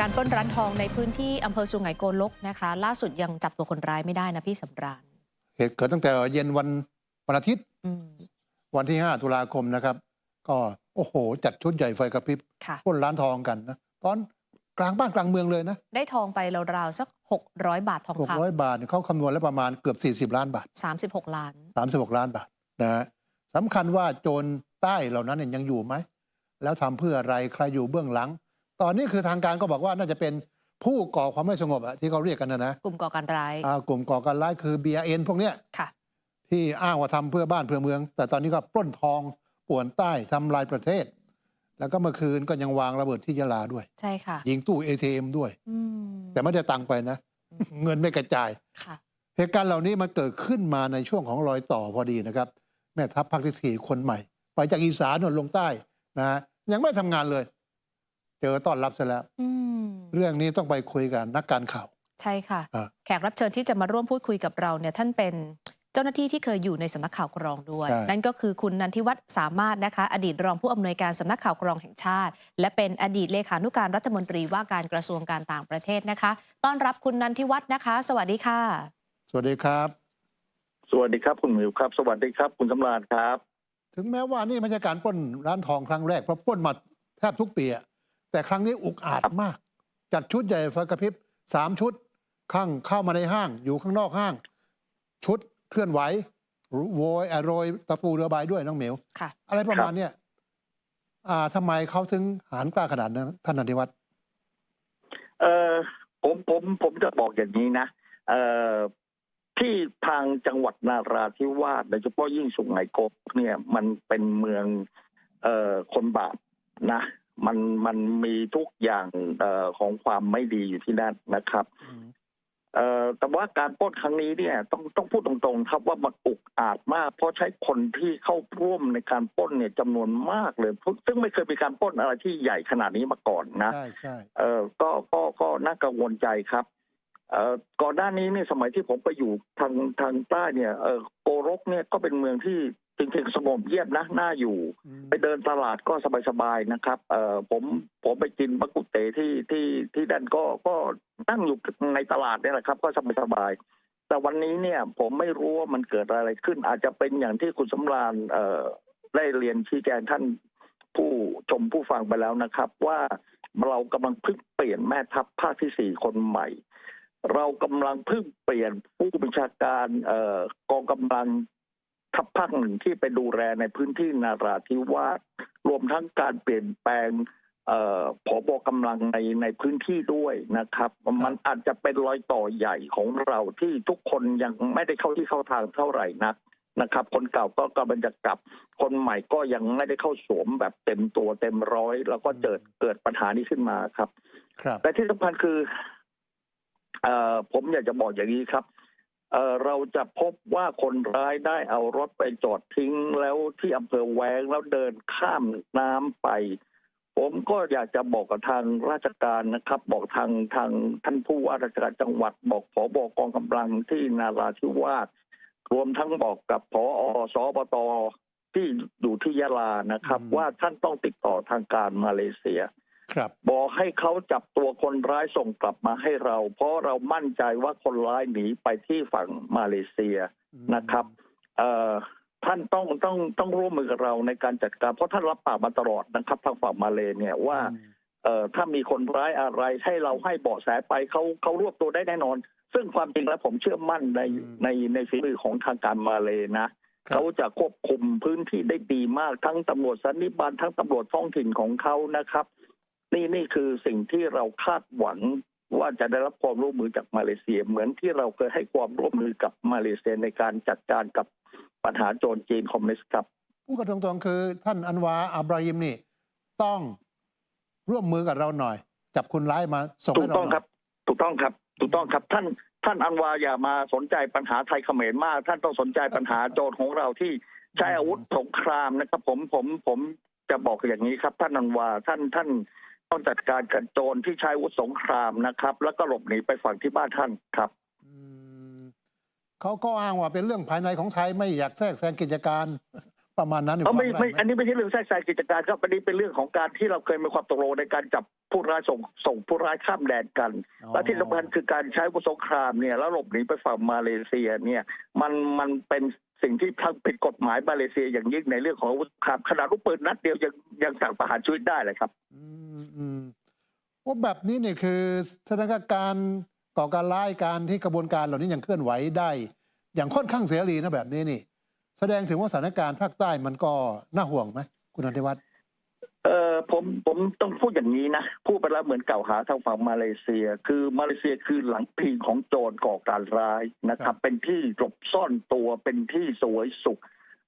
การปล้นร้านทองในพื้นที่อำเภอสุไหงโกลกนะคะ ล่าสุดยังจับตัวคนร้ายไม่ได้นะพี่สำราญเหตุเกิดตั้งแต่เย็นวันวันอาทิตย์อืมวันที่ 5 ตุลาคมนะครับ ก็โอ้โห จัดชุดใหญ่ไฟกระพริบค่ะปล้นร้านทองกันนะตอนกลางบ้านกลางเมืองเลยนะ ได้ทองไปราวๆสัก 600 บาททองค600 บาทเนี่ยเขาคำนวณแล้วประมาณเกือบ 40 ล้านบาทำ36 ล้าน 36 ล้านบาทนะฮะสำคัญว่าโจรใต้เหล่านั้นเนี่ยยังอยู่ไหม แล้วทำเพื่ออะไรใครอยู่เบื้องหลัง ตอนนี้คือทางการก็บอกว่าน่าจะเป็นผู้ก่อความไม่สงบอะที่เขาเรียกกันนะนะกลุ่มก่อการร้ายอ่ากลุ่มก่อการร้ายคือ BRN พวกเนี้ยค่ะ ที่อ้างว่าทำเพื่อบ้านเพื่อเมือง แต่ตอนนี้ก็ปล้นทองป่วนใต้ทำลายประเทศ แล้วก็เมื่อคืนก็ยังวางระเบิดที่ยะลาด้วย ใช่ค่ะ ยิงตู้ ATM ด้วย อืมแต่ไม่ได้ตังค์ไปนะ เงินไม่กระจาย ค่ะ เหตุการณ์เหล่านี้มันเกิดขึ้นมาในช่วงของรอยต่อพอดีนะครับ แม่ทัพภาคที่สี่คนใหม่ ไปจากอีสานนลงใต้นะฮะยังไม่ทำงานเลย เจอต้อนรับซะแล้ว อืมเรื่องนี้ต้องไปคุยกับนักการข่าว ใช่ค่ะ อ่าแขกรับเชิญที่จะมาร่วมพูดคุยกับเราเนี่ยท่านเป็นเจ้าหน้าที่ที่เคยอยู่ในสำนักข่าวกรองด้วย ใช่ นั่นก็คือคุณนันทิวัฒน์สามารถนะคะ อดีตรองผู้อำนวยการสำนักข่าวกรองแห่งชาติ และเป็นอดีตเลขานุการรัฐมนตรีว่าการกระทรวงการต่างประเทศนะคะ ต้อนรับคุณนันทิวัฒน์นะคะ สวัสดีค่ะ สวัสดีครับ สวัสดีครับคุณหมิวครับ สวัสดีครับ คุณสำราญครับ ถึงแม้ว่านี่ไม่ใช่การปล้นร้านทองครั้งแรกเพราะปล้นมาแทบทุกปีอะ แต่ครั้งนี้อุกอาจมาก จัดชุดใหญ่ไฟกระพริบสามชุดข้างเข้ามาในห้างอยู่ข้างนอกห้าง ชุดเคลื่อนไหวโวยอะโรยตะปูเรือใบด้วยน้องเหมียวค่ะอะไรประมาณเนี้ยอ่าทำไมเขาถึงหารกล้าขนาดนั้นท่านนันทิวัฒน์เอ่อผมผมผมจะบอกอย่างนี้นะเอ่อที่ทางจังหวัดนาราธิวาสโดยเฉพาะยิ่งสุไหงโกลกเนี่ย มันเป็นเมือง เอ่อคนบาปนะ มันมันมีทุกอย่างเอ่อของความไม่ดีอยู่ที่นั่นนะครับอืมเอ่อแต่ว่าการปล้นครั้งนี้เนี่ย ต้องต้องพูดตรงๆ ครับว่ามันอุกอาจมาก เพราะใช้คนที่เข้าร่วมในการปล้นเนี่ยจำนวนมากเลย ซึ่งไม่เคยมีการปล้นอะไรที่ใหญ่ขนาดนี้มาก่อนนะ ใช่ใช่เออก็ก็ก็น่ากังวลใจครับ เอ่อก่อนหน้านี้เนี่ยสมัยที่ผมไปอยู่ทางทางใต้เนี่ยเออโกรกเนี่ยก็เป็นเมืองที่ จริงๆสงบเยียบนะน่าอยู่อืมไปเดินตลาดก็สบายๆนะครับ เอ่อผมผมไปกินบักกุเตที่ที่ที่นั่นก็ก็นั่งอยู่ในตลาดเนี่ยแหละครับ ก็สบายๆแต่วันนี้เนี่ย ผมไม่รู้ว่ามันเกิดอะไรขึ้น อาจจะเป็นอย่างที่คุณสำราญเอ่อได้เรียนชี้แจงท่านผู้ชมผู้ฟังไปแล้วนะครับ ว่าเรากำลังเพิ่งเปลี่ยนแม่ทัพภาคที่สี่คนใหม่ เรากำลังเพิ่งเปลี่ยนผู้บัญชาการเอ่อกองกำลัง ทัพภาคหนึ่งที่ไปดูแลในพื้นที่นาราธิวาสรวมทั้งการเปลี่ยนแปลงเอ่อผบกำลังในในพื้นที่ด้วยนะครับ มันอาจจะเป็นรอยต่อใหญ่ของเราที่ทุกคนยังไม่ได้เข้าที่เข้าทางเท่าไหร่นักนะครับ คนเก่าก็กำลังจะกลับ คนใหม่ก็ยังไม่ได้เข้าสวมแบบเต็มตัวเต็มร้อย แล้วก็เกิดเกิดปัญหานี้ขึ้นมาครับ ครับแต่ที่สำคัญคือเอ่อผมอยากจะบอกอย่างนี้ครับ เอ่อเราจะพบว่าคนร้ายได้เอารถไปจอดทิ้งแล้วที่อำเภอแวงแล้วเดินข้ามน้ำไป ผมก็อยากจะบอกกับทางราชการนะครับ บอกทางทางท่านผู้ว่าราชการจังหวัด บอกผอบกองกำลังที่นาราธิวาสรวมทั้งบอกกับผอสบตที่อยู่ที่ยะลานะครับอืมว่าท่านต้องติดต่อทางการมาเลเซีย ครับบอกให้เขาจับตัวคนร้ายส่งกลับมาให้เรา เพราะเรามั่นใจว่าคนร้ายหนีไปที่ฝั่งมาเลเซียอืมนะครับเอ่อท่านต้องต้องต้องร่วมมือกับเราในการจัดการ เพราะท่านรับปากมาตลอดนะครับทางฝั่งมาเลเนี่ยว่าอืมเอ่อถ้ามีคนร้ายอะไรให้เราให้เบาะแสไปเขาเขารวบตัวได้แน่นอน ซึ่งความจริงแล้วผมเชื่อมั่นในในในฝีมือของทางการมาเลนะครับเขาจะควบคุมพื้นที่ได้ดีมากทั้งตำรวจสันนิบาลทั้งตำรวจท้องถิ่นของเขานะครับ นี่นี่คือสิ่งที่เราคาดหวังว่าจะได้รับความร่วมมือจากมาเลเซีย เหมือนที่เราเคยให้ความร่วมมือกับมาเลเซียในการจัดการกับปัญหาโจรจีนคอมมิวนิสต์ครับพูดกันตรงๆคือท่านอันวาอับราฮิมนี่ ต้องร่วมมือกับเราหน่อย จับคนร้ายมาส่งถูให้กเราต้องหคน่รัอยบถูกต้องครับ ถูกต้องครับท่านท่านอันวาอย่ามาสนใจปัญหาไทยเขมรมาก ท่านต้องสนใจปัญหาโจรของเราที่ใช้อาวุธสงครามนะครับ ผมผมผมจะบอกอย่างนี้ครับ ท่านอันวาท่านท่าน ต้องจัดการกับโจรที่ใช้อาวุธสงครามนะครับ แล้วก็หลบหนีไปฝั่งที่บ้านท่านครับอืมเขาก็อ้างว่าเป็นเรื่องภายในของไทยไม่อยากแทรกแซงกิจการประมาณนั้นเขาไม่ฟังด้ไม่หอันนี้ไม่ใช่เรื่องแทรกแซงกิจการครับอันนี้เป็นเรื่องของการที่เราเคยมีความตกลงในการจับผู้ร้ายส่งส่งผู้ร้ายข้ามแดนกันอ๋อและที่สำคัญคือการใช้อาวุธสงครามเนี่ยแล้วหลบหนีไปฝั่งมาเลเซียเนี่ย มันมันเป็น สิ่งที่ทางเป็นกฎหมายมาเลเซียอย่างยิ่งในเรื่องของอาวุธครับขนาดลูกปืนนัดเดียวยังยังสั่งประหารชีวิตได้เลยครับ อืมอืมว่าแบบนี้เนี่ยคือสถานการณ์ก่อการร้ายการที่กระบวนการเหล่านี้ยังเคลื่อนไหวได้ อย่างค่อนข้างเสรีนะแบบนี้นี่ แสดงถึงว่าสถานการณ์ภาคใต้มันก็น่าห่วงไหมคุณอนิวัฒน์ ผมผมต้องพูดอย่างนี้นะพูดไปแล้วเหมือนเกล่าวหาทางฝั่งมาเลเซีย คือมาเลเซียคือหลังพิงของโจรก่อการร้ายนะครับ เป็นที่หลบซ่อนตัวเป็นที่สวยสุข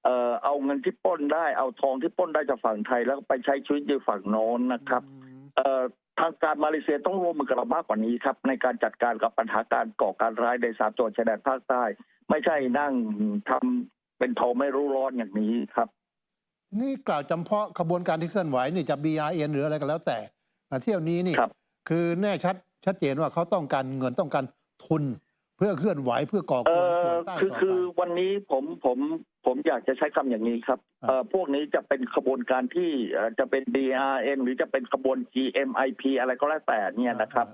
เอ่อเอาเงินที่ปล้นได้เอาทองที่ปล้นได้จากฝั่งไทยแล้วก็ไปใช้ชีวิตอยู่ฝั่งโน้นนะครับอืมเอ่อทางการมาเลเซียต้องร่วมมือกับเรามากกว่านี้ครับ ในการจัดการกับปัญหาการก่อการร้ายในสามจังหวัดชายแดนภาคใต้ ไม่ใช่นั่งทำเป็นทองไม่รู้ร้อนอย่างนี้ครับ นี่กล่าวจำเพาะขบวนการที่เคลื่อนไหวนี่จะ BRN หรืออะไรก็แล้วแต่แต่เที่ยวนี้นี่ ครับ คือแน่ชัดชัดเจนว่าเขาต้องการเงินต้องการทุน เพื่อเคลื่อนไหวเพื่อก่อกเอวนกอวนใต้คือต่อคือไป วันนี้ผมผมผมอยากจะใช้คำอย่างนี้ครับครับ เอ่อพวกนี้จะเป็นขบวนการที่เอ่อจะเป็น DRN หรือจะเป็นขบวน GMIP อะไรก็แล้วแต่เนี่ยนะครับ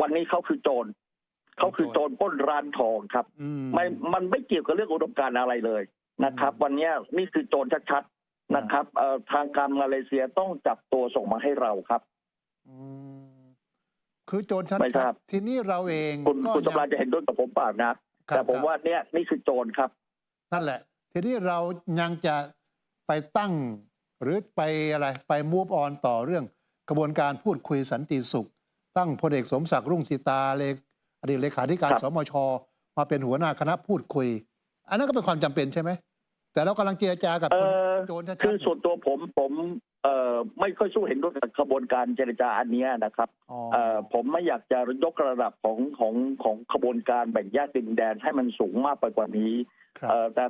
วันนี้เขาคือโจรเขาคือโจรปล้นร้านทองครับ อืมไม่มันไม่เกี่ยวกับเรื่องอุดมการณ์อะไรเลยนะครับ อืม วันนี้นี่คือโจรชัดๆ นะครับเอ่อทางการมาเลเซียต้องจับตัวส่งมาให้เราครับอืมคือโจรชัดไม่ทราบๆทีนี้เราเองคุณก็คุณสำราญจะเห็นด้วยกับผมเปล่านะครับแต่ผมครับว่าเนี่ยนี่คือโจรครับ นั่นแหละ ทีนี้เรายังจะไปตั้ง หรือไปอะไรไปมูฟออนต่อเรื่องกระบวนการพูดคุยสันติสุข ตั้งพลเอกสมศักดิ์รุ่งสีตาเลขอดีตเลขาธิการครับสมช มาเป็นหัวหน้าคณะพูดคุย อันนั้นก็เป็นความจำเป็นใช่ไหมแต่เรากำลังเจรจากับเอคนอ โจรชัดๆ คือส่วนตัวผมผมเอ่อไม่ค่อยสู้เห็นด้วยกับกระบวนการเจรจาอันเนี้ยนะครับอ๋อเอ่อผมไม่อยากจะยกระดับของของของขบวนการแบ่งแยกดินแดนให้มันสูงมากไปกว่านี้ ครับ เอ่อแต่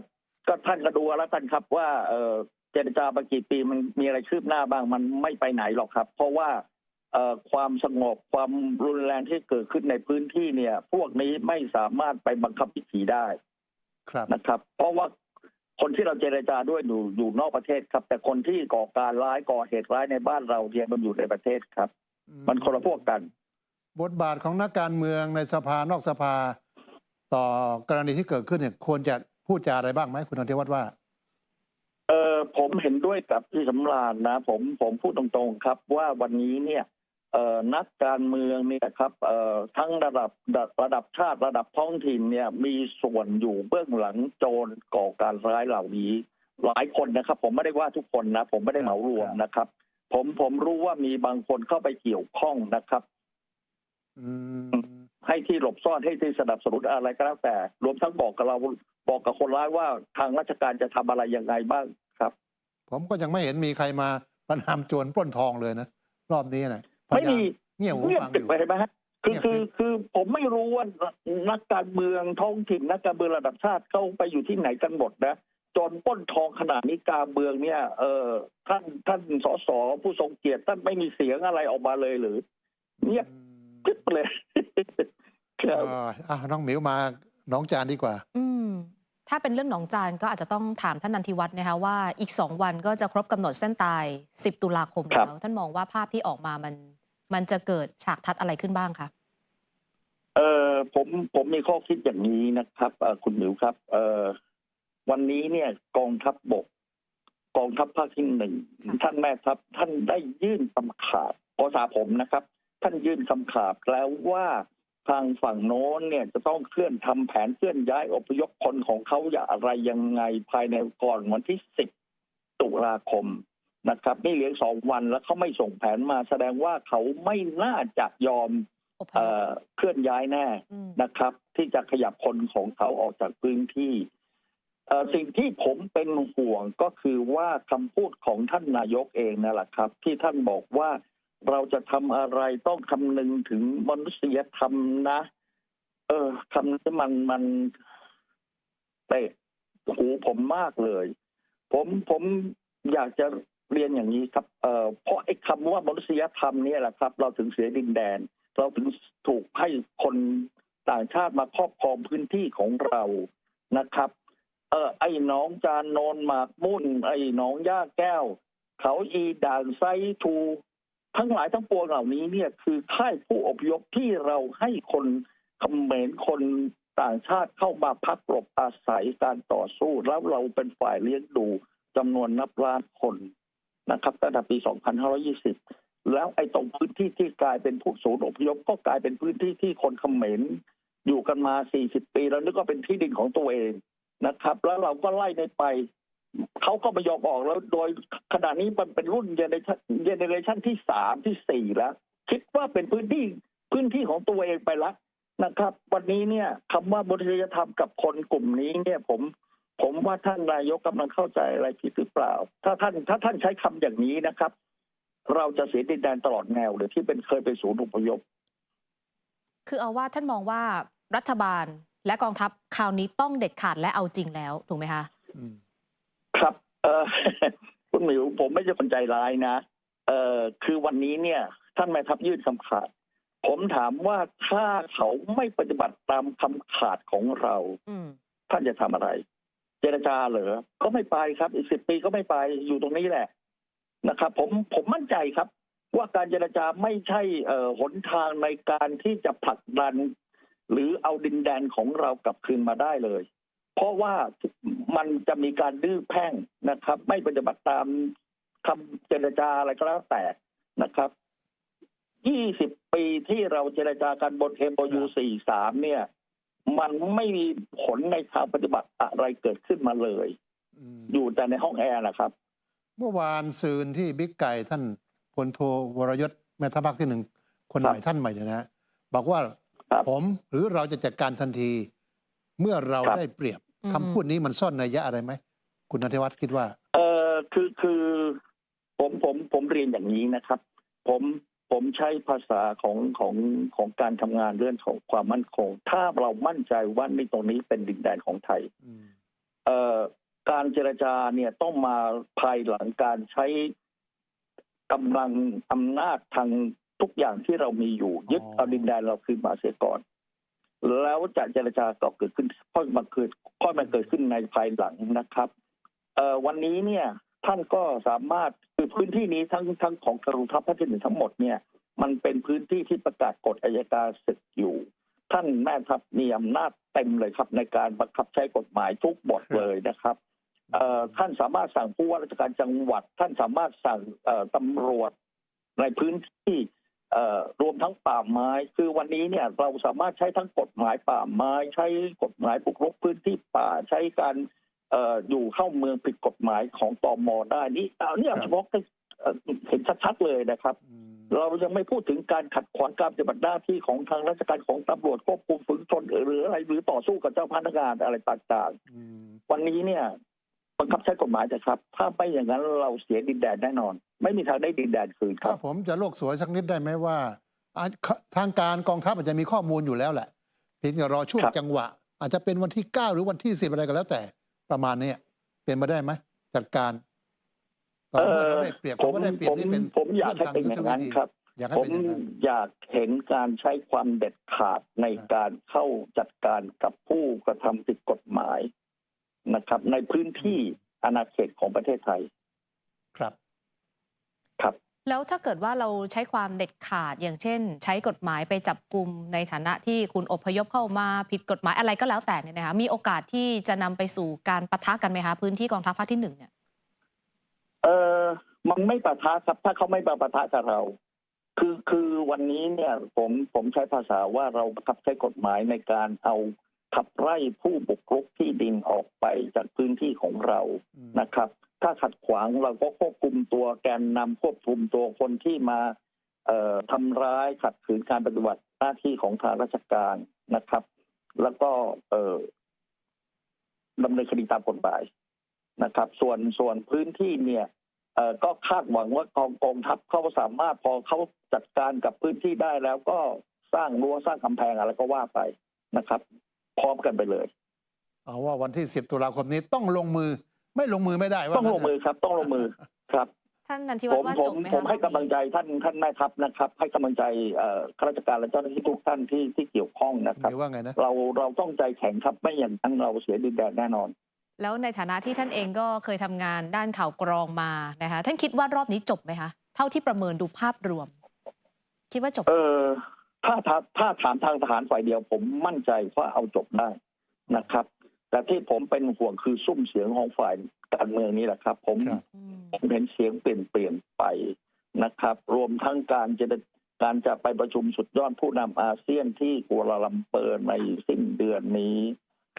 ก็ท่านก็ดูแล้วกันครับว่าเอ่อเจรจามากี่ปีมันมีอะไรคืบหน้าบ้างมันไม่ไปไหนหรอกครับ เพราะว่าเอ่อความสงบความรุนแรงที่เกิดขึ้นในพื้นที่เนี่ย พวกนี้ไม่สามารถไปบังคับวิถีได้ครับ นะครับ เพราะว่า คนที่เราเจรจาด้วยอยู่อยู่นอกประเทศครับ แต่คนที่ก่อการร้ายก่อเหตุร้ายในบ้านเราเนี่ยมันอยู่ในประเทศครับ มันคนละพวกกัน บทบาทของนักการเมืองในสภานอกสภา ต่อกรณีที่เกิดขึ้นเนี่ยควรจะพูดจาอะไรบ้างไหมคุณอธิวัฒน์ว่า เออผมเห็นด้วยกับพี่สำราญนะ ผมผมพูดตรงๆครับ ว่าวันนี้เนี่ยเอ่อ นักการเมืองเนี่ยครับเอ่อทั้งระดับระระดับชาติระดับท้องถิ่นเนี่ยมีส่วนอยู่เบื้องหลังโจรก่อการร้ายเหล่านี้ หลายคนนะครับ ผมไม่ได้ว่าทุกคนนะ ผมไม่ได้เหมารวมนะครับ ผมผมรู้ว่ามีบางคนเข้าไปเกี่ยวข้องนะครับอืมให้ที่หลบซ่อนให้ที่สนับสนุนอะไรก็แล้วแต่ รวมทั้งบอกกับเราบอกกับคนร้ายว่าทางราชการจะทำอะไรยังไงบ้างครับ ผมก็ยังไม่เห็นมีใครมาประนามโจรปล้นทองเลยนะรอบนี้นะ ไม่มีพยายาเงี่ยหูเงียบฟังอปิดยู่ไปเห็นไหมฮะคือเงียบคือปิดคือผมไม่รู้ว่านักการเมืองท้องถิ่นนักการเมืองระดับชาติเขาไปอยู่ที่ไหนกันหมดนะจนปล้นทองขนาดนี้การเมืองเนี่ยเออท่านท่านสสผู้ทรงเกียรติท่านไม่มีเสียงอะไรออกมาเลยหรือ เงียบอืมกริบเลยครับเอ่ออะน้องหมิวมาน้องจานดีกว่า อืมถ้าเป็นเรื่องหนองจานก็อาจจะต้องถามท่านนันทิวัฒน์นะคะว่าอีกสองวันก็จะครบกำหนดเส้นตาย 10 ตุลาคมครับแล้ว ท่านมองว่าภาพที่ออกมามัน มันจะเกิดฉากทัดอะไรขึ้นบ้างคะเออผมผมมีข้อคิดอย่างนี้นะครับเอ่อคุณหมิวครับ เออวันนี้เนี่ยกองทัพบบก กองทัพภาคที่หนึ่งท่านแม่ทัพท่านได้ยื่นคำขาดภาษาผมนะครับ ท่านยื่นคำขาดแล้วว่าทางฝั่งโน้นเนี่ยจะต้องเคลื่อนทำแผนเคลื่อนย้ายอพยพคนของเขาอย่างไรยังไงภายในก่อนวันที่สิบตุลาคม นะครับนี่เหลือสองวันแล้วเขาไม่ส่งแผนมา แสดงว่าเขาไม่น่าจะยอมอพยเอ่พอเคลื่อนย้ายแน่มนะครับ ที่จะขยับคนของเขาออกจากพื้นที่เอ่อสิ่งที่ผมเป็นห่วงก็คือว่าคำพูดของท่านนายกเองนั่นแหละครับ ที่ท่านบอกว่าเราจะทำอะไรต้องคำนึงถึงมนุษยธรรมนะ เออคำนี้มันมันเตะหูผมมากเลย ผมผมอยากจะ เรียนอย่างนี้ครับเอ่อเพราะไอ้คำว่ามนุษยธรรมนี่แหละครับ เราถึงเสียดินแดน เราถึงถูกให้คนต่างชาติมาครอบครองพื้นที่ของเรานะครับ เออไอ้หนองจานโนนหมากมุ่น ไอ้หนองย่าแก้ว เขาอีด่านไซทูทั้งหลายทั้งปวงเหล่านี้เนี่ยคือค่ายผู้อพยพที่เราให้คนเขมรคนต่างชาติเข้ามาพักหลบอาศัยการต่อสู้ แล้วเราเป็นฝ่ายเลี้ยงดูจำนวนนับล้านคน นะครับตั้งแต่ปี 2520 แล้วไอ้ตรงพื้นที่ที่กลายเป็นผู้ศูนย์อพยพก็กลายเป็นพื้นที่ที่คนเขมรอยู่กันมา 40 ปี แล้วนึกว่าเป็นที่ดินของตัวเองนะครับ แล้วเราก็ไล่ในไปเขาก็ไม่ยอมออกแล้วโดยขณะนี้มันเป็นรุ่นเจเนเจเนเรชันที่สามที่สี่แล้ว คิดว่าเป็นพื้นที่พื้นที่ของตัวเองไปแล้วนะครับ วันนี้เนี่ยคำว่ามนุษยธรรมกับคนกลุ่มนี้เนี่ยผม ผมว่าท่านนายกกำลังเข้าใจอะไรผิดหรือเปล่า ถ้าท่านถ้าท่านใช้คำอย่างนี้นะครับ เราจะเสียดินแดนตลอดแนวเลยที่เป็นเคยเป็นศูนย์อพยพ คือเอาว่าท่านมองว่ารัฐบาลและกองทัพคราวนี้ต้องเด็ดขาดและเอาจริงแล้วถูกไหมคะอืมครับ เออคุณหมิวผมไม่ใช่คนใจร้ายนะเออคือวันนี้เนี่ย ท่านแม่ทัพยื่นคำขาด ผมถามว่าถ้าเขาไม่ปฏิบัติตามคำขาดของเราอืมท่านจะทำอะไรเจรจาเหรอก็ไม่ไปครับ อีกสิบปีก็ไม่ไปอยู่ตรงนี้แหละนะครับ ผมผมมั่นใจครับ ว่าการเจรจาไม่ใช่เอ่อหนทางในการที่จะผลักดัน หรือเอาดินแดนของเรากลับคืนมาได้เลย เพราะว่ามันจะมีการดื้อแพ่งนะครับ ไม่ปฏิบัติตามคำเจรจาอะไรก็แล้วแต่นะครับ20ปีที่เราเจรจากันบน MOU 43เนี่ย มันไม่มีผลในทางปฏิบัติอะไรเกิดขึ้นมาเลยอืมอยู่แต่ในห้องแอร์นะครับ เมื่อวานซืนที่บิ๊กไก่ท่านพลโทวรยศแม่ทัพภาคที่หนึ่งคนใหม่ท่านใหม่เนี่ยนะ บอกว่าครับผมหรือเราจะจัดการทันที เมื่อเราครับได้เปรียบอืมคำพูดนี้มันซ่อนนัยยะอะไรไหม คุณนันทวัฒน์คิดว่า เออคือคือผมผมผมเรียนอย่างนี้นะครับ ผม ผมใช้ภาษาของของของการทำงานเรื่องของความมั่นคง ถ้าเรามั่นใจว่าในตรงนี้เป็นดินแดนของไทยอืมเอ่อการเจรจาเนี่ยต้องมาภายหลังการใช้กำลังอำนาจทางทุกอย่างที่เรามีอยู่ ยึดเอาดินแดนเราคืนมาเสียก่อน แล้วจะเจรจาก็เกิดขึ้นค่อยมาเกิดค่อยมาเกิดขึ้นในภายหลังนะครับเอ่อวันนี้เนี่ยท่านก็สามารถ คือพื้นที่นี้ทั้งทั้งของกองทัพภาคที่หนึ่งทั้งหมดเนี่ย มันเป็นพื้นที่ที่ประกาศกฎอัยการศึกอยู่ ท่านแม่ทัพมีอำนาจเต็มเลยครับในการบังคับใช้กฎหมายทุกบทเลยนะครับท่านสามารถสั่งผู้ว่าราชการจังหวัด ท่านสามารถสั่งตำรวจในพื้นที่รวมทั้งป่าไม้ คือวันนี้เนี่ยเราสามารถใช้ทั้งกฎหมายป่าไม้ ใช้กฎหมายบุกรุกพื้นที่ป่าใช้การ อ่ออยู่เข้าเมืองผิดกฎหมายของตมได้นี่เอาเนี่ยเฉพาะเอ่อเห็นชัดๆเลยนะครับอืมเรายังไม่พูดถึงการขัดขวางการปฏิบัติหน้าที่ของทางราชการของตำรวจควบคุมฝูงชนหรืออะไรหรือต่อสู้กับเจ้าพนักงานอะไรต่างอืมๆวันนี้เนี่ยบังคับใช้กฎหมายจะครับ ถ้าไม่อย่างนั้นเราเสียดินแดนแน่นอน ไม่มีทางได้ดินแดนคืนคถ้ารับ ผมจะโลกสวยสักนิดได้ไหมว่าอะทางการกองทัพอาจจะมีข้อมูลอยู่แล้วแหละเพียงแต่รอช่วงครับจังหวะ อาจจะเป็นวันที่เก้าหรือวันที่สิบอะไรก็แล้วแต่ ประมาณเนี้ยเป็นมาได้ไหมจัดการต่อเมื่อเราได้เปรียบผมคำว่าได้เปรียผบมนี่เป็นผมอยากให้เป็นอย่างนั้นครับอยากให้ผมเป็นอย่างนั้นอยากเห็นการใช้ความเด็ดขาดในการเข้าจัดการกับผู้กระทำผิดกฎหมายนะครับ ในพื้นที่อาณาเขตของประเทศไทยครับครับ แล้วถ้าเกิดว่าเราใช้ความเด็ดขาดอย่างเช่น ใช้กฎหมายไปจับกลุ่มในฐานะที่คุณอพยพเข้ามาผิดกฎหมายอะไรก็แล้วแต่เนี่ยนะคะมีโอกาสที่จะนำไปสู่การปะทะกันไหมคะพื้นที่กองทัพภาคที่หนึ่งเนี่ยเออมันไม่ปะทะครับถ้าเขาไม่มาปะทะกับเรา คือคือวันนี้เนี่ยผมผมใช้ภาษาว่าเราบังคับใช้กฎหมายในการเอาขับไล่ผู้บุกรุกที่ดินออกไปจากพื้นที่ของเราอืมนะครับ ถ้าขัดขวางเราก็ควบคุมตัวแกนนำควบคุมตัวคนที่มาเอ่อทำร้ายขัดขืนการปฏิบัติหน้าที่ของทางราชการนะครับ แล้วก็เอ่อดำเนินคดีตามกฎหมายนะครับ ส่วนส่วนพื้นที่เนี่ยเอก็คาดหวังว่ากองกองทัพเขาสามารถพอเขาจัดการกับพื้นที่ได้แล้วก็สร้างรั้วสร้างกำแพงอะไรก็ว่าไปนะครับ พร้อมกันไปเลย เอาว่าวันที่สิบตุลาคมนี้ต้องลงมือ ไม่ลงมือไม่ได้ว่าต้องลงมือครับ ต้องลงมือครับท่านนันทิผวัฒมน์ว่าผจมบไหมคะผมให้รอบนี้กำลังใจท่านท่านแม่ทัพนะครับ ให้กำลังใจเอ่อข้าราชการและเจ้าหน้าที่ทุกท่านที่ที่เกี่ยวข้องนะครับหรือว่าไงนะเราเราต้องใจแข็งครับไม่อย่างนั้นเราเสียดินแดนแน่นอน แล้วในฐานะที่ท่านเองก็เคยทำงานด้านข่าวกรองมานะคะท่านคิดว่ารอบนี้จบไหมคะเท่าที่ประเมินดูภาพรวม คิดว่าจบ เออถ้าถ้าถ้าถามทางทหารฝ่ายเดียว ผมมั่นใจว่าเอาจบได้นะครับ แต่ที่ผมเป็นห่วงคือซุ้มเสียงของฝ่ายการเมืองนี้แหละครับ ผมครับอืมผมเห็นเสียงเปลี่ยนเปลี่ยนไปนะครับ รวมทั้งการจะการจะไปประชุมสุดยอดผู้นำอาเซียนที่กัวลาลัมเปอร์ในสิ้นเดือนนี้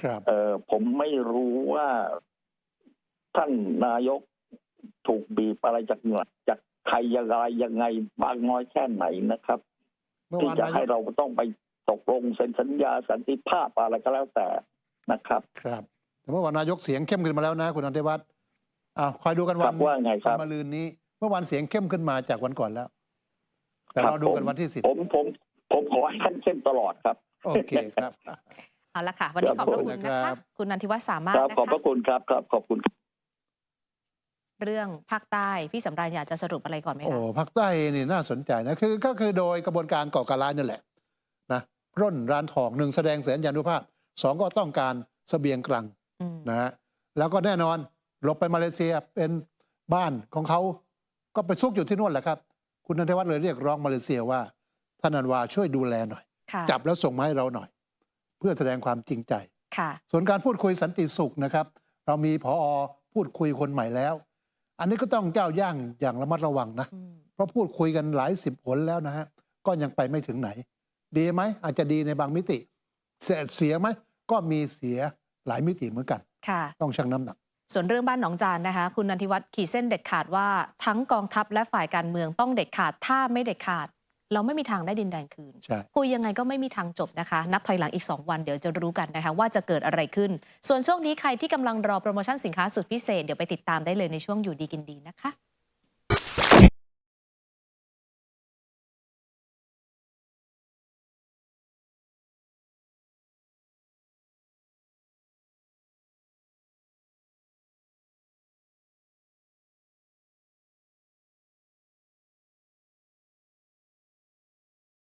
ครับ เออผมไม่รู้ว่าท่านนายกถูกบีบอะไรจากเหนือจากใครยังไงยังไงบางน้อยแค่ไหนนะครับ เมื่อที่วานจะนายให้กเราต้องไปตกลงเซ็นสัญญาสันติภาพอะไรก็แล้วแต่ นะครับ ครับ แต่เมื่อวานนายกเสียงเข้มขึ้นมาแล้วนะ คุณอันเทวัฒน์อ้าวคอยดูกันควัรันบว่าไงครับวันมะรืนนี้ เมื่อวานเสียงเข้มขึ้นมาจากวันก่อนแล้ว แต่ครับเราดูกันผมวันที่สิบผมผมผมขอให้ท่านเข้มตลอดครับ โอเคครับ เอาละค่ะ วันนี้ขครัอบบพระคุณขอบคุณนะครัคะบ คุณนันทิวัฒน์สามารถครับนะขอบพคะระคุณครับครับขอบคุณ เรื่องภาคใต้พี่สำราญอยากจะสรุปอะไรก่อนไหมโอ้คะ ภาคใต้นี่น่าสนใจนะคือก็คือโดยกระบวนการก่อการร้ายนั่นแหละนะปล้นร้านทองหนึ่งแสดงแสนยานุภาพ สองก็ต้องการเสบียงกลางอืมนะฮะแล้วก็แน่นอนหลบไปมาเลเซียเป็นบ้านของเขาก็ไปซุกอยู่ที่นู่นแหละครับ คุณนันทวัฒน์เลยเรียกร้องมาเลเซียว่าท่านอันวาช่วยดูแลหน่อยค่ะจับแล้วส่งมาให้เราหน่อย เพื่อแสดงความจริงใจค่ะส่วนการพูดคุยสันติสุขนะครับ เรามีพอพูดคุยคนใหม่แล้ว อันนี้ก็ต้องเจ้าย่างอย่างระมัดระวังนะอืมเพราะพูดคุยกันหลายสิบหนแล้วนะฮะก็ยังไปไม่ถึงไหน ดีไหมอาจจะดีในบางมิติ เสียเสียไหม ก็มีเสียหลายมิติเหมือนกัน ค่ะ ต้องชั่งน้ำหนัก ส่วนเรื่องบ้านหนองจานนะคะ คุณนันทิวัฒน์ขีดเส้นเด็ดขาดว่าทั้งกองทัพและฝ่ายการเมืองต้องเด็ดขาด ถ้าไม่เด็ดขาด เราไม่มีทางได้ดินแดนคืน ใช่ คุยยังไงก็ไม่มีทางจบนะคะ นับถอยหลังอีก 2 วันเดี๋ยวจะรู้กันนะคะ ว่าจะเกิดอะไรขึ้น ส่วนช่วงนี้ใครที่กำลังรอโปรโมชั่นสินค้าสุดพิเศษเดี๋ยวไปติดตามได้เลยในช่วงอยู่ดีกินดีนะคะ